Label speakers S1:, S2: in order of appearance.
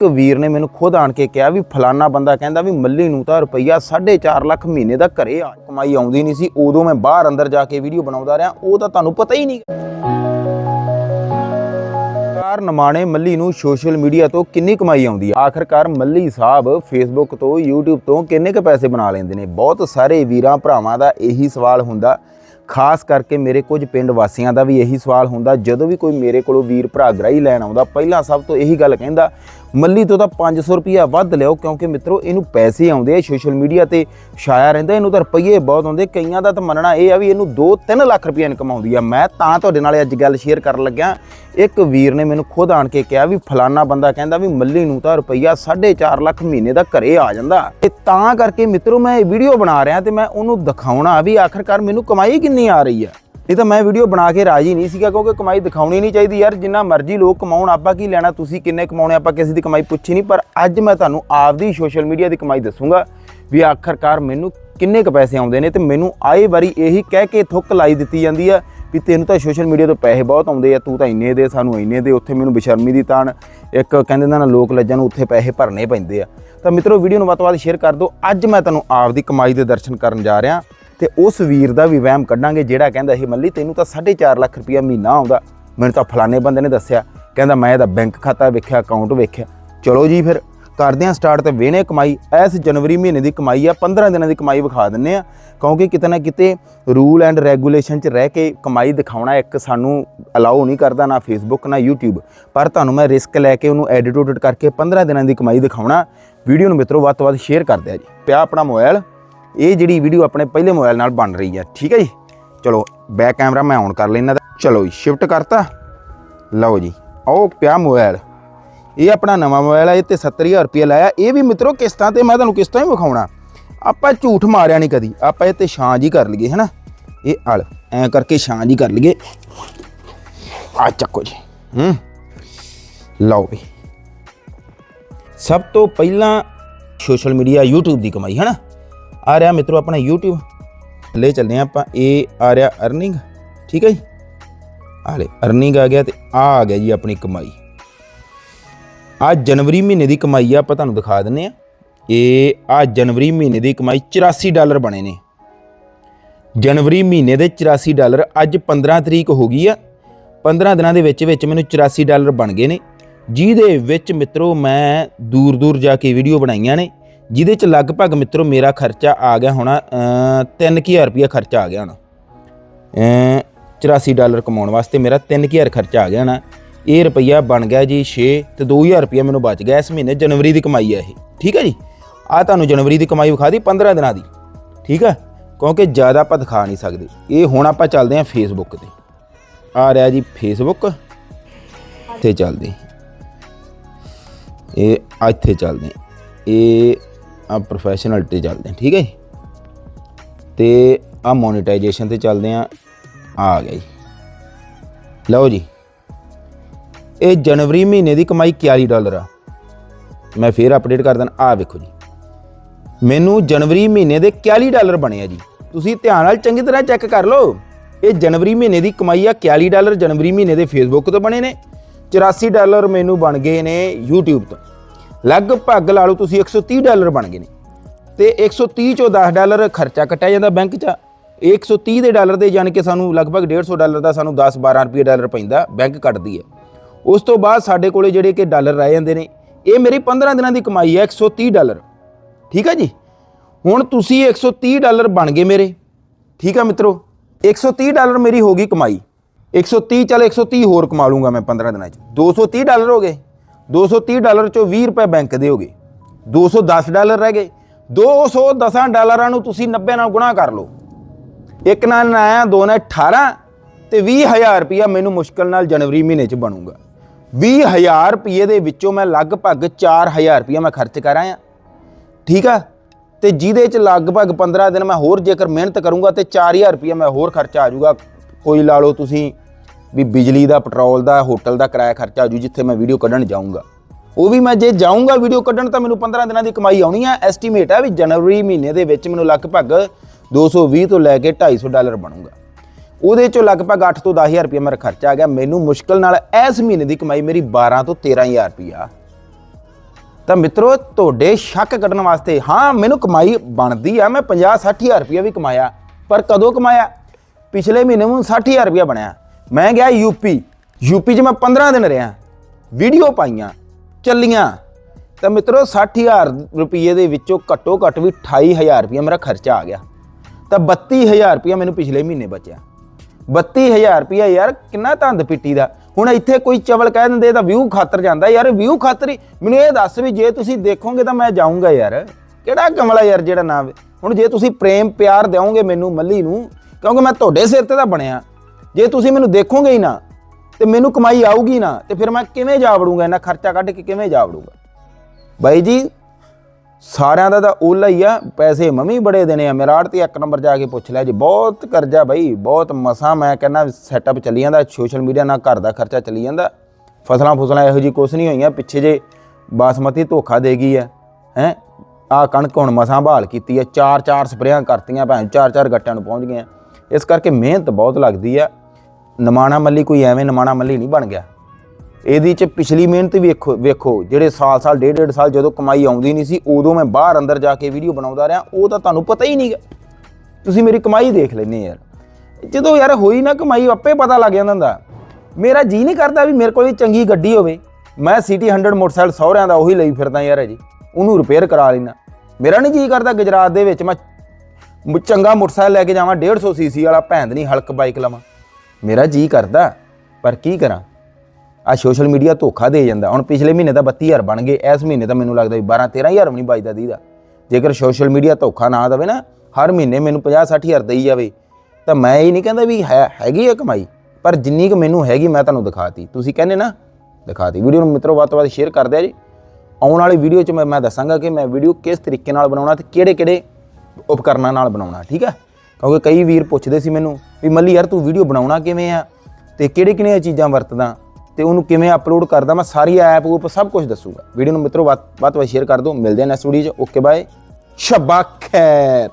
S1: ਇੱਕ ਵੀਰ ਨੇ ਮੈਨੂੰ ਖੁਦ ਆਣ ਕੇ ਕਿਹਾ ਵੀ ਫਲਾਨਾ ਬੰਦਾ ਕਹਿੰਦਾ ਵੀ ਮੱਲੀ ਨੂੰ ਤਾਂ ਰੁਪਈਆ 4.5 ਲੱਖ ਮਹੀਨੇ ਦਾ ਘਰੇ ਆ। ਕਮਾਈ ਆਉਂਦੀ ਨਹੀਂ ਸੀ। ਉਦੋਂ ਮੈਂ ਬਾਹਰ ਅੰਦਰ ਜਾ ਕੇ ਵੀਡੀਓ ਬਣਾਉਂਦਾ ਰਿਹਾ। ਉਹ ਤਾਂ ਤੁਹਾਨੂੰ ਪਤਾ ਹੀ ਨਹੀਂ। ਆਖਰਕਾਰ ਨਮਾਣੇ ਮੱਲੀ ਨੂੰ ਸੋਸ਼ਲ ਮੀਡੀਆ ਤੋਂ ਕਿੰਨੀ ਕਮਾਈ ਆਉਂਦੀ ਹੈ ਆਖਰਕਾਰ ਮੱਲੀ ਸਾਹਿਬ ਫੇਸਬੁੱਕ ਤੋਂ, YouTube ਤੋਂ ਕਿੰਨੇ ਕ ਪੈਸੇ ਬਣਾ ਲੈਂਦੇ ਨੇ? ਬਹੁਤ ਸਾਰੇ ਵੀਰਾਂ ਭਰਾਵਾਂ ਦਾ ਇਹੀ ਸਵਾਲ ਹੁੰਦਾ। ਖਾਸ ਕਰਕੇ ਮੇਰੇ ਕੁਝ ਪਿੰਡ ਵਾਸੀਆਂ ਦਾ ਵੀ ਇਹੀ ਸਵਾਲ ਹੁੰਦਾ, ਜਦੋਂ ਵੀ ਕੋਈ ਮੇਰੇ ਕੋਲੋਂ ਵੀਰ ਭਰਾ ਗ੍ਰਾਈ ਲੈਣ ਆਉਂਦਾ, ਪਹਿਲਾਂ ਸਭ ਤੋਂ ਇਹੀ ਗੱਲ ਕਹਿੰਦਾ, ਮੱਲੀ ਤੋਂ ਤਾਂ 500 ਰੁਪਿਆ ਵੱਧ ਲਿਓ ਕਿਉਂਕਿ ਮਿੱਤਰੋ ਇਹਨੂੰ ਪੈਸੇ ਆਉਂਦੇ ਆ ਸੋਸ਼ਲ ਮੀਡੀਆ ਤੇ, ਛਾਇਆ ਰਹਿੰਦਾ, ਇਹਨੂੰ ਤਾਂ ਰੁਪਈਏ ਬਹੁਤ ਆਉਂਦੇ, ਕਈਆਂ ਦਾ ਤਾਂ ਮੰਨਣਾ ਇਹ ਆ ਵੀ ਇਹਨੂੰ 2-3 ਲੱਖ ਰੁਪਈਆ ਇਨਕਮ ਆਉਂਦੀ ਆ। ਮੈਂ ਤਾਂ ਤੁਹਾਡੇ ਨਾਲ ਅੱਜ ਗੱਲ ਸ਼ੇਅਰ ਕਰਨ ਲੱਗਿਆ, ਇੱਕ ਵੀਰ ਨੇ ਮੈਨੂੰ ਖੁਦ ਆਣ ਕੇ ਕਿਹਾ ਵੀ ਫਲਾਨਾ ਬੰਦਾ ਕਹਿੰਦਾ ਵੀ ਮੱਲੀ ਨੂੰ ਤਾਂ ਰੁਪਈਆ 4.5 ਲੱਖ ਮਹੀਨੇ ਦਾ ਘਰੇ ਆ ਜਾਂਦਾ। ਤੇ ਤਾਂ ਕਰਕੇ ਮਿੱਤਰੋ ਮੈਂ ਇਹ ਵੀਡੀਓ ਬਣਾ ਰਿਹਾ ਤੇ ਮੈਂ ਉਹਨੂੰ ਦਿਖਾਉਣਾ ਵੀ ਆਖਰਕਾਰ ਮੈਨੂੰ ਕਮਾਈ ਕਿੰਨੀ ਆ ਰਹੀ ਆ ਇਹ ਤਾਂ ਮੈਂ ਵੀਡੀਓ ਬਣਾ ਕੇ ਰਾਜੀ ਨਹੀਂ ਸੀਗਾ ਕਿਉਂਕਿ ਕਮਾਈ ਦਿਖਾਉਣੀ ਨਹੀਂ ਚਾਹੀਦੀ ਯਾਰ। ਜਿੰਨਾ ਮਰਜ਼ੀ ਲੋਕ ਕਮਾਉਣ, ਆਪਾਂ ਕੀ ਲੈਣਾ, ਤੁਸੀਂ ਕਿੰਨੇ ਕਮਾਉਣੇ, ਆਪਾਂ ਕਿਸੇ ਦੀ ਕਮਾਈ ਪੁੱਛੀ ਨਹੀਂ। ਪਰ ਅੱਜ ਮੈਂ ਤੁਹਾਨੂੰ ਆਪਦੀ ਸੋਸ਼ਲ ਮੀਡੀਆ ਦੀ ਕਮਾਈ ਦੱਸੂਗਾ ਵੀ ਆਖਰਕਾਰ ਮੈਨੂੰ ਕਿੰਨੇ ਕੁ ਪੈਸੇ ਆਉਂਦੇ ਨੇ ਤੇ ਮੈਨੂੰ ਆਏ ਵਾਰੀ ਇਹੀ ਕਹਿ ਕੇ ਥੁੱਕ ਲਾਈ ਦਿੱਤੀ ਜਾਂਦੀ ਆ ਵੀ ਤੈਨੂੰ ਤਾਂ ਸੋਸ਼ਲ ਮੀਡੀਆ ਤੋਂ ਪੈਸੇ ਬਹੁਤ ਆਉਂਦੇ ਆ, ਤੂੰ ਤਾਂ ਇੰਨੇ ਦੇ, ਸਾਨੂੰ ਇੰਨੇ ਦੇ, ਉੱਥੇ ਮੈਨੂੰ ਬੇਸ਼ਰਮੀ ਦੀ ਤਾਣ। ਇੱਕ ਕਹਿੰਦੇ ਨਾ ਲੋਕ ਲੱਜਾਂ ਨੂੰ ਉੱਥੇ ਪੈਸੇ ਭਰਨੇ ਪੈਂਦੇ ਆ। ਤਾਂ ਮਿੱਤਰੋ ਵੀਡੀਓ ਨੂੰ ਵੱਧ ਤੋਂ ਵੱਧ ਸ਼ੇਅਰ ਕਰ ਦਿਓ। ਅੱਜ ਮੈਂ ਤੁਹਾਨੂੰ ਆਪਦੀ ਕਮਾਈ ਦੇ ਦਰਸ਼ਨ ਕਰਨ ਜਾ ਰਿਹਾ। ਤੇ ਉਸ ਵੀਰ ਦਾ ਵੀ ਵਹਿਮ ਕੱਢਾਂਗੇ, ਜਿਹੜਾ ਕਹਿੰਦਾ ਇਹ ਮੱਲੀ, ਤੈਨੂੰ ਤਾਂ 4.5 ਲੱਖ ਰੁਪਇਆ ਮਹੀਨਾ ਆਉਂਦਾ। ਮੈਨੂੰ ਤਾਂ ਫਲਾਣੇ ਬੰਦੇ ਨੇ ਦੱਸਿਆ। ਕਹਿੰਦਾ, ਮੈਂ ਇਹਦਾ ਬੈਂਕ ਖਾਤਾ ਵੇਖਿਆ, ਅਕਾਊਂਟ ਵੇਖਿਆ। ਚਲੋ ਜੀ ਫਿਰ, ਕਰਦੇ ਹਾਂ ਸਟਾਰਟ ਤੇ ਵੇਨੇ ਕਮਾਈ। ਇਸ ਜਨਵਰੀ ਮਹੀਨੇ ਦੀ ਕਮਾਈ ਆ 15 ਦਿਨਾਂ ਦੀ ਕਮਾਈ ਵਿਖਾ ਦਿੰਨੇ ਆ। ਕਿਉਂਕਿ ਕਿਤੇ ਨਾ ਕਿਤੇ ਰੂਲ ਐਂਡ ਰੈਗੂਲੇਸ਼ਨ 'ਚ ਰਹਿ ਕੇ ਕਮਾਈ ਦਿਖਾਉਣਾ ਇੱਕ ਸਾਨੂੰ ਅਲਾਉ ਨਹੀਂ ਕਰਦਾ, ਨਾ ਫੇਸਬੁੱਕ ਨਾ YouTube ਪਰ ਤੁਹਾਨੂੰ ਮੈਂ ਰਿਸਕ ਲੈ ਕੇ ਉਹਨੂੰ ਐਡਿਟ ਉਡਿਟ ਕਰਕੇ 15 ਦਿਨਾਂ ਦੀ ਕਮਾਈ ਦਿਖਾਉਣਾ। ਵੀਡੀਓ ਨੂੰ ਮਿੱਤਰੋ, ਵੱਧ ਤੋਂ ਵੱਧ ਸ਼ੇਅਰ ਕਰਦੇ ਆ ਜੀ। ਪਿਆ ਆਪਣਾ ਮੋਬਾਈਲ ਇਹ ਜਿਹੜੀ ਵੀਡੀਓ ਆਪਣੇ ਪਹਿਲੇ ਮੋਬਾਈਲ ਨਾਲ ਬਣ ਰਹੀ ਹੈ ਠੀਕ ਹੈ ਜੀ? ਚਲੋ ਬੈਕ ਕੈਮਰਾ ਮੈਂ ਔਨ ਕਰ ਲੈਣਾ ਚਲੋ ਜੀ ਸ਼ਿਫਟ ਕਰਤਾ। ਲਓ ਜੀ ਆਓ ਪਿਆ ਮੋਬਾਈਲ ਇਹ ਆਪਣਾ ਨਵਾਂ ਮੋਬਾਈਲ ਹੈ ਇਹ ਤੇ 70000 ਰੁਪਏ ਲਾਇਆ। ਇਹ ਵੀ ਮਿੱਤਰੋ ਕਿਸ਼ਤਾਂ ਤੇ? ਮੈਂ ਤੁਹਾਨੂੰ ਕਿਸ਼ਤਾਂ ਹੀ ਵਿਖਾਉਣਾ। ਆਪਾਂ ਝੂਠ ਮਾਰਿਆ ਨਹੀਂ ਕਦੀ। ਆਪਾਂ ਇਹ ਤੇ ਛਾਂ ਜੀ ਕਰ ਲਈਏ, ਹੈਨਾ? ਇਹ ਅਲ ਐ ਕਰਕੇ ਛਾਂ ਜੀ ਕਰ ਲਈਏ। ਆ ਚੱਕੋ ਜੀ, ਹੂੰ? ਲਓ ਵੀ। ਸਭ ਤੋਂ ਪਹਿਲਾਂ ਸੋਸ਼ਲ ਮੀਡੀਆ YouTube ਦੀ ਕਮਾਈ, ਹੈਨਾ? ਆ ਰਿਹਾ ਮਿੱਤਰੋ ਆਪਣਾ YouTube ਲੈ ਚੱਲਦੇ ਹਾਂ ਆਪਾਂ। ਇਹ ਆ ਰਿਹਾ ਅਰਨਿੰਗ ਠੀਕ ਹੈ ਜੀ? ਆ ਅਰਨਿੰਗ ਆ ਗਿਆ ਤੇ ਆ ਆ ਗਿਆ ਜੀ ਆਪਣੀ ਕਮਾਈ। ਆ ਜਨਵਰੀ ਮਹੀਨੇ ਦੀ ਕਮਾਈ ਆ, ਆਪਾਂ ਤੁਹਾਨੂੰ ਦਿਖਾ ਦਿੰਨੇ ਆ ਇਹ ਆ ਜਨਵਰੀ ਮਹੀਨੇ ਦੀ ਕਮਾਈ 84 ਡਾਲਰ ਬਣੇ ਨੇ। ਜਨਵਰੀ ਮਹੀਨੇ ਦੇ 84 ਡਾਲਰ ਅੱਜ 15 ਤਰੀਕ ਹੋ ਗਈ ਆ। 15 ਦਿਨਾਂ ਦੇ ਵਿੱਚ ਵਿੱਚ ਮੈਨੂੰ 84 ਡਾਲਰ ਬਣ ਗਏ ਨੇ। ਜਿਹਦੇ ਵਿੱਚ ਮਿੱਤਰੋ ਮੈਂ ਦੂਰ ਦੂਰ ਜਾ ਕੇ ਵੀਡੀਓ ਬਣਾਈਆਂ ਨੇ। ਜਿਹਦੇ ਚ ਲਗਭਗ ਮਿੱਤਰੋ ਮੇਰਾ ਖਰਚਾ ਆ ਗਿਆ ਹੋਣਾ 3000 ਰੁਪਇਆ ਖਰਚਾ ਆ ਗਿਆ ਹੋਣਾ। ਅਮ 84 ਡਾਲਰ ਕਮਾਉਣ ਵਾਸਤੇ ਮੇਰਾ 3000 ਖਰਚਾ ਆ ਗਿਆ ਨਾ ਇਹ ਰੁਪਈਆ ਬਣ ਗਿਆ ਜੀ 6 ਤੇ 2000 ਰੁਪਈਆ ਮੈਨੂੰ ਬਚ ਗਿਆ ਇਸ ਮਹੀਨੇ ਜਨਵਰੀ ਦੀ ਕਮਾਈ ਹੈ ਇਹ। ਠੀਕ ਹੈ ਜੀ? ਆ ਤੁਹਾਨੂੰ ਜਨਵਰੀ ਦੀ ਕਮਾਈ ਵਿਖਾ ਦੀ 15 ਦਿਨਾਂ ਦੀ। ਠੀਕ ਹੈ ਕਿਉਂਕਿ ਜ਼ਿਆਦਾ ਆਪਾਂ ਦਿਖਾ ਨਹੀਂ ਸਕਦੇ। ਇਹ ਹੁਣ ਆਪਾਂ ਚੱਲਦੇ ਹਾਂ ਫੇਸਬੁੱਕ ਤੇ। ਆ ਰਿਹਾ ਜੀ ਫੇਸਬੁੱਕ ਤੇ ਚੱਲਦੇ ਇਹ ਇੱਥੇ ਚੱਲਦੇ ਇਹ ਆ ਪ੍ਰੋਫੈਸ਼ਨਲ ਤੇ ਚੱਲਦੇ ਹਾਂ, ਠੀਕ ਹੈ ਜੀ? ਤੇ ਆ ਮੋਨੇਟਾਈਜੇਸ਼ਨ ਤੇ ਚੱਲਦੇ ਆ ਆ ਗਿਆ ਜੀ। ਲਓ ਜੀ ਇਹ ਜਨਵਰੀ ਮਹੀਨੇ ਦੀ ਕਮਾਈ 41 ਡਾਲਰ ਆ। ਮੈਂ ਫੇਰ ਅਪਡੇਟ ਕਰ ਦਿੰਦਾ ਆ ਵੇਖੋ ਜੀ। ਮੈਨੂੰ ਜਨਵਰੀ ਮਹੀਨੇ ਦੇ 41 ਡਾਲਰ ਬਣੇ ਆ ਜੀ। ਤੁਸੀਂ ਧਿਆਨ ਨਾਲ ਚੰਗੀ ਤਰ੍ਹਾਂ ਚੈੱਕ ਕਰ ਲਓ। ਇਹ ਜਨਵਰੀ ਮਹੀਨੇ ਦੀ ਕਮਾਈ ਆ 41 ਡਾਲਰ ਜਨਵਰੀ ਮਹੀਨੇ ਦੇ ਫੇਸਬੁੱਕ ਤੋਂ ਬਣੇ ਨੇ। 84 ਡਾਲਰ ਮੈਨੂੰ ਬਣ ਗਏ ਨੇ YouTube ਤੋਂ। ਲਗਭਗ ਲਾ ਲਓ ਤੁਸੀਂ 130 ਡਾਲਰ ਬਣ ਗਏ ਨੇ। ਤੇ 130 ਚੋਂ 10 ਡਾਲਰ ਖਰਚਾ ਕੱਟਿਆ ਜਾਂਦਾ ਬੈਂਕ 'ਚ। ਇਹ 130 ਦੇ ਡਾਲਰ ਦੇ ਯਾਨੀ ਕਿ ਸਾਨੂੰ ਲਗਭਗ 150 ਡਾਲਰ ਦਾ ਸਾਨੂੰ 10 12 ਰੁਪਏ ਡਾਲਰ ਪੈਂਦਾ ਬੈਂਕ ਕੱਟਦੀ ਹੈ। ਉਸ ਤੋਂ ਬਾਅਦ ਸਾਡੇ ਕੋਲੇ ਜਿਹੜੇ ਕਿ ਡਾਲਰ ਰਹਿ ਜਾਂਦੇ ਨੇ, ਇਹ ਮੇਰੀ 15 ਦਿਨਾਂ ਦੀ ਕਮਾਈ ਹੈ 130 ਡਾਲਰ। ਠੀਕ ਹੈ ਜੀ? ਹੁਣ ਤੁਸੀਂ 130 ਡਾਲਰ ਬਣ ਗਏ ਮੇਰੇ। ਠੀਕ ਹੈ ਮਿੱਤਰੋ? 130 ਡਾਲਰ ਮੇਰੀ ਹੋ ਗਈ ਕਮਾਈ। 130 ਚੱਲ 130 ਹੋਰ ਕਮਾ ਲੂੰਗਾ ਮੈਂ 15 ਦਿਨਾਂ 'ਚ। 230 ਡਾਲਰ ਹੋ ਗਏ। 230 ਡਾਲਰ ਚੋਂ 20 ਰੁਪਏ ਬੈਂਕ ਦੇ ਹੋ ਗਏ। 210 ਡਾਲਰ ਰਹਿ ਗਏ। 210 ਡਾਲਰਾਂ ਨੂੰ ਤੁਸੀਂ 90 ਨਾਲ ਗੁਣਾ ਕਰ ਲਓ। ਇੱਕ ਨਾਲ ਆਇਆ, ਦੋ ਨਾਲ 18 ਤੇ 20000 ਰੁਪਇਆ ਮੈਨੂੰ ਮੁਸ਼ਕਲ ਨਾਲ ਜਨਵਰੀ ਮਹੀਨੇ 'ਚ ਬਣੂਗਾ। 20000 ਰੁਪਏ ਦੇ ਵਿੱਚੋਂ ਮੈਂ ਲਗਭਗ 4000 ਰੁਪਇਆ ਮੈਂ ਖਰਚ ਕਰ ਆਇਆ। ਠੀਕ ਆ? ਤੇ ਜਿਹਦੇ 'ਚ ਲਗਭਗ 15 ਦਿਨ ਮੈਂ ਹੋਰ ਜੇਕਰ ਮਿਹਨਤ ਕਰੂੰਗਾ ਤੇ 4000 ਰੁਪਇਆ ਮੈਂ ਹੋਰ ਖਰਚਾ ਆ ਜਾਊਗਾ। ਕੋਈ ਲਾ ਲਓ ਤੁਸੀਂ ਵੀ ਬਿਜਲੀ ਦਾ, ਪੈਟਰੋਲ ਦਾ, ਹੋਟਲ ਦਾ ਕਿਰਾਇਆ ਖਰਚਾ ਆ ਜੂ, ਜਿੱਥੇ ਮੈਂ ਵੀਡੀਓ ਕੱਢਣ ਜਾਊਂਗਾ। ਉਹ ਵੀ ਮੈਂ ਜੇ ਜਾਊਂਗਾ ਵੀਡੀਓ ਕੱਢਣ, ਤਾਂ ਮੈਨੂੰ 15 ਦਿਨਾਂ ਦੀ ਕਮਾਈ ਆਉਣੀ ਆ। ਐਸਟੀਮੇਟ ਆ ਵੀ ਜਨਵਰੀ ਮਹੀਨੇ ਦੇ ਵਿੱਚ ਮੈਨੂੰ ਲਗਭਗ 220 ਤੋਂ ਲੈ ਕੇ 250 ਡਾਲਰ ਬਣੂਗਾ। ਉਹਦੇ ਚੋਂ ਲਗਭਗ 8 ਤੋਂ 10000 ਰੁਪਏ ਮੇਰਾ ਖਰਚਾ ਆ ਗਿਆ। ਮੈਨੂੰ ਮੁਸ਼ਕਲ ਨਾਲ ਇਸ ਮਹੀਨੇ ਦੀ ਕਮਾਈ ਮੇਰੀ 12 ਤੋਂ 13000 ਰੁਪਇਆ ਤਾਂ ਮਿੱਤਰੋ, ਤੁਹਾਡੇ ਸ਼ੱਕ ਕੱਢਣ ਵਾਸਤੇ, ਹਾਂ, ਮੈਨੂੰ ਕਮਾਈ ਬਣਦੀ ਆ। ਮੈਂ 50 60000 ਰੁਪਇਆ ਵੀ ਕਮਾਇਆ, ਪਰ ਕਦੋਂ ਕਮਾਇਆ? ਪਿਛਲੇ ਮਹੀਨੇ ਨੂੰ 60000 ਰੁਪਇਆ ਬਣਿਆ। ਮੈਂ ਗਿਆ ਯੂਪੀ ਯੂਪੀ 'ਚ ਮੈਂ 15 ਦਿਨ ਰਿਹਾ। ਵੀਡੀਓ ਪਾਈਆਂ, ਚੱਲੀਆਂ। ਤਾਂ ਮਿੱਤਰੋ 60000 ਰੁਪਏ ਦੇ ਵਿੱਚੋਂ ਘੱਟੋ ਘੱਟ ਵੀ 28000 ਰੁਪਇਆ ਮੇਰਾ ਖਰਚਾ ਆ ਗਿਆ। ਤਾਂ 32000 ਰੁਪਇਆ ਮੈਨੂੰ ਪਿਛਲੇ ਮਹੀਨੇ ਬਚਿਆ। 32000 ਰੁਪਇਆ ਯਾਰ ਕਿੰਨਾ ਧੰਦ ਪਿੱਟੀ ਦਾ। ਹੁਣ ਇੱਥੇ ਕੋਈ ਚਵਲ ਕਹਿ ਦਿੰਦੇ ਤਾਂ ਵਿਊ ਖਾਤਰ ਜਾਂਦਾ। ਯਾਰ ਵਿਊ ਖਾਤਰ ਹੀ ਮੈਨੂੰ ਇਹ ਦੱਸ ਵੀ ਜੇ ਤੁਸੀਂ ਦੇਖੋਗੇ ਤਾਂ ਮੈਂ ਜਾਊਂਗਾ ਯਾਰ। ਕਿਹੜਾ ਕਮਲਾ ਯਾਰ ਜਿਹੜਾ ਨਾ ਹੁਣ ਜੇ ਤੁਸੀਂ ਪ੍ਰੇਮ ਪਿਆਰ ਦਿਓਗੇ ਮੈਨੂੰ, ਮੱਲੀ ਨੂੰ, ਕਿਉਂਕਿ ਮੈਂ ਤੁਹਾਡੇ ਸਿਰ ਤੇ ਤਾਂ ਬਣਿਆ। ਜੇ ਤੁਸੀਂ ਮੈਨੂੰ ਦੇਖੋਗੇ ਹੀ ਨਾ, ਤੇ ਮੈਨੂੰ ਕਮਾਈ ਆਊਗੀ ਨਾ, ਤੇ ਫਿਰ ਮੈਂ ਕਿਵੇਂ ਜਾ ਵੜੂੰਗਾ, ਇੰਨਾ ਖਰਚਾ ਕੱਢ ਕੇ ਕਿਵੇਂ ਜਾ ਵੜੂੰਗਾ? ਬਾਈ ਜੀ, ਸਾਰਿਆਂ ਦਾ ਤਾਂ ਓਲਾ ਹੀ ਆ, ਪੈਸੇ ਮਮੀ ਬੜੇ ਦੇਣੇ ਆ। ਮੇਰਾ ਤੇ ਇੱਕ ਨੰਬਰ ਜਾ ਕੇ ਪੁੱਛ ਲਿਆ ਜੀ, ਬਹੁਤ ਕਰਜ਼ਾ ਬਾਈ, ਬਹੁਤ ਮਸਾ ਮੈਂ ਕਹਿੰਦਾ ਸੈਟਅਪ ਚੱਲੀ ਜਾਂਦਾ ਸੋਸ਼ਲ ਮੀਡੀਆ ਨਾਲ ਘਰ ਦਾ ਖਰਚਾ ਚੱਲੀ ਜਾਂਦਾ। ਫਸਲਾਂ ਫੁਸਲਾਂ ਇਹੋ ਜੀ ਕੁਛ ਨਹੀਂ ਹੋਈਆਂ, ਪਿੱਛੇ ਜੇ ਬਾਸਮਤੀ ਧੋਖਾ ਦੇ ਗਈ ਹੈ ਹੈ? ਆ ਕਣਕ ਹੁਣ ਮਸਾਂ ਬਹਾਲ ਕੀਤੀ ਹੈ ਚਾਰ ਚਾਰ ਸਪਰੇਆਂ ਕਰਤੀਆਂ ਭੈਣ ਚਾਰ ਚਾਰ ਗੱਟਿਆਂ ਨੂੰ ਪਹੁੰਚ ਗਈਆਂ। ਇਸ ਕਰਕੇ ਮਿਹਨਤ ਬਹੁਤ ਲੱਗਦੀ ਆ। ਨਮਾਣਾ ਮੱਲੀ ਕੋਈ ਐਵੇਂ ਨਮਾਣਾ ਮੱਲੀ ਨਹੀਂ ਬਣ ਗਿਆ। ਇਹਦੀ ਚ ਪਿਛਲੀ ਮਿਹਨਤ ਵੀ ਵੇਖੋ ਵੇਖੋ, ਜਿਹੜੇ ਸਾਲ ਸਾਲ, ਡੇਢ ਡੇਢ ਸਾਲ ਜਦੋਂ ਕਮਾਈ ਆਉਂਦੀ ਨਹੀਂ ਸੀ, ਉਦੋਂ ਮੈਂ ਬਾਹਰ ਅੰਦਰ ਜਾ ਕੇ ਵੀਡੀਓ ਬਣਾਉਂਦਾ ਰਿਹਾ, ਉਹ ਤਾਂ ਤੁਹਾਨੂੰ ਪਤਾ ਹੀ ਨਹੀਂਗਾ ਤੁਸੀਂ ਮੇਰੀ ਕਮਾਈ ਦੇਖ ਲੈਨੇ ਯਾਰ। ਜਦੋਂ ਯਾਰ ਹੋਈ ਨਾ ਕਮਾਈ, ਆਪੇ ਪਤਾ ਲੱਗ ਜਾਂਦਾ ਹੁੰਦਾ। ਮੇਰਾ ਜੀ ਨਹੀਂ ਕਰਦਾ ਵੀ ਮੇਰੇ ਕੋਲ ਵੀ ਚੰਗੀ ਗੱਡੀ ਹੋਵੇ। ਮੈਂ ਸਿਟੀ 100 ਮੋਟਰਸਾਈਕਲ ਸਹੁਰਿਆਂ ਦਾ ਉਹੀ ਲਈ ਫਿਰਦਾ ਯਾਰ ਜੀ ਉਹਨੂੰ ਰਿਪੇਅਰ ਕਰਾ ਲੈਣਾ ਮੇਰਾ ਨਹੀਂ ਜੀ ਕਰਦਾ ਗੁਜਰਾਤ ਦੇ ਵਿੱਚ ਮੈਂ ਚੰਗਾ ਮੋਟਰਸਾਈਕਲ ਲੈ ਕੇ ਜਾਵਾਂ 150 ਸੀਸੀ ਵਾਲਾ ਭੈਂਦ ਨਹੀਂ ਹਲਕ ਬਾਈਕ ਲਵਾਂ। ਮੇਰਾ ਜੀ ਕਰਦਾ, ਪਰ ਕੀ ਕਰਾਂ? ਆ ਸੋਸ਼ਲ ਮੀਡੀਆ ਧੋਖਾ ਦੇ ਜਾਂਦਾ। ਹੁਣ ਪਿਛਲੇ ਮਹੀਨੇ ਤਾਂ 32000 ਬਣ ਗਏ। ਇਸ ਮਹੀਨੇ ਤਾਂ ਮੈਨੂੰ ਲੱਗਦਾ ਵੀ 12 13000 ਵੀ ਨਹੀਂ ਬਚਦਾ ਦੀਦਾ। ਜੇਕਰ ਸੋਸ਼ਲ ਮੀਡੀਆ ਧੋਖਾ ਨਾ ਦੇਵੇ ਨਾ, ਹਰ ਮਹੀਨੇ ਮੈਨੂੰ 50 60000 ਦੇਈ ਜਾਵੇ, ਤਾਂ ਮੈਂ ਇਹ ਨਹੀਂ ਕਹਿੰਦਾ ਵੀ ਹੈ, ਹੈਗੀ ਆ ਕਮਾਈ, ਪਰ ਜਿੰਨੀ ਕੁ ਮੈਨੂੰ ਹੈਗੀ ਮੈਂ ਤੁਹਾਨੂੰ ਦਿਖਾਤੀ। ਤੁਸੀਂ ਕਹਿੰਦੇ ਨਾ, ਦਿਖਾਤੀ। ਵੀਡੀਓ ਨੂੰ ਮਿੱਤਰੋ, ਵੱਧ ਤੋਂ ਵੱਧ ਸ਼ੇਅਰ ਕਰ ਦਿਆ ਜੀ। ਆਉਣ ਵਾਲੀ ਵੀਡੀਓ 'ਚ ਮੈਂ ਮੈਂ ਦੱਸਾਂਗਾ ਕਿ ਮੈਂ ਵੀਡੀਓ ਕਿਸ ਤਰੀਕੇ ਨਾਲ ਬਣਾਉਣਾ ਤੇ ਕਿਹੜੇ ਕਿਹੜੇ ਉਪਕਰਨਾਂ ਨਾਲ ਬਣਾਉਣਾ, ਠੀਕ ਹੈ ਕਿਉਂਕਿ ਕਈ ਵੀਰ ਪੁੱਛਦੇ ਸੀ ਮੈਨੂੰ ਵੀ ਮੱਲੀ ਯਾਰ ਤੂੰ ਵੀਡੀਓ ਬਣਾਉਣਾ ਕਿਵੇਂ ਆ ਤੇ ਕਿਹੜੇ ਕਿਹੜੀਆਂ ਚੀਜ਼ਾਂ ਵਰਤਦਾ ਤੇ ਉਹਨੂੰ ਕਿਵੇਂ ਅਪਲੋਡ ਕਰਦਾ, ਮੈਂ ਸਾਰੀ ਐਪ ਉਪ ਸਭ ਕੁਝ ਦੱਸੂਗਾ। ਵੀਡੀਓ ਨੂੰ ਮਿੱਤਰੋ ਵੱਧ ਵੱਧ ਤੋਂ ਵੱਧ ਸ਼ੇਅਰ ਕਰ ਦਿਓ। ਮਿਲਦੇ ਆ ਨੈਕਸਟ ਵੀਡੀਓ 'ਚ। ਓਕੇ ਬਾਏ ਸ਼ਬਾ ਖੈਰ।